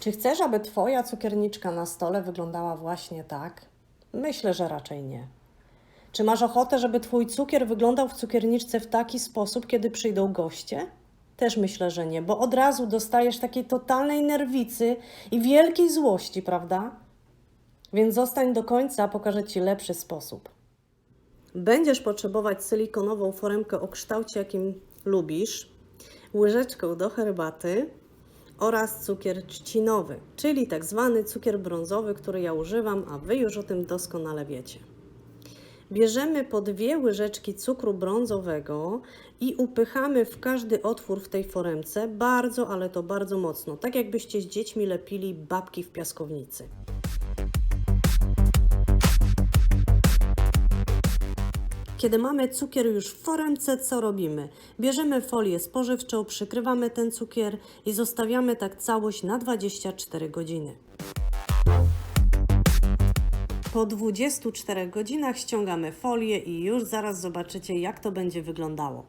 Czy chcesz, aby Twoja cukierniczka na stole wyglądała właśnie tak? Myślę, że raczej nie. Czy masz ochotę, żeby Twój cukier wyglądał w cukierniczce w taki sposób, kiedy przyjdą goście? Też myślę, że nie, bo od razu dostajesz takiej totalnej nerwicy i wielkiej złości, prawda? Więc zostań do końca, pokażę Ci lepszy sposób. Będziesz potrzebować silikonową foremkę o kształcie, jakim lubisz, łyżeczkę do herbaty oraz cukier trzcinowy, czyli tak zwany cukier brązowy, który ja używam, a Wy już o tym doskonale wiecie. Bierzemy po dwie łyżeczki cukru brązowego i upychamy w każdy otwór w tej foremce bardzo, ale to bardzo mocno, tak jakbyście z dziećmi lepili babki w piaskownicy. Kiedy mamy cukier już w foremce, co robimy? Bierzemy folię spożywczą, przykrywamy ten cukier i zostawiamy tak całość na 24 godziny. Po 24 godzinach ściągamy folię i już zaraz zobaczycie, jak to będzie wyglądało.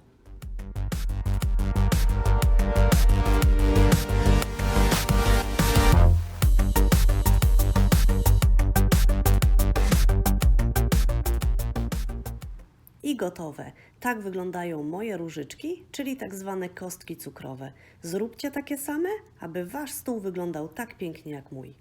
I gotowe. Tak wyglądają moje różyczki, czyli tak zwane kostki cukrowe. Zróbcie takie same, aby wasz stół wyglądał tak pięknie jak mój.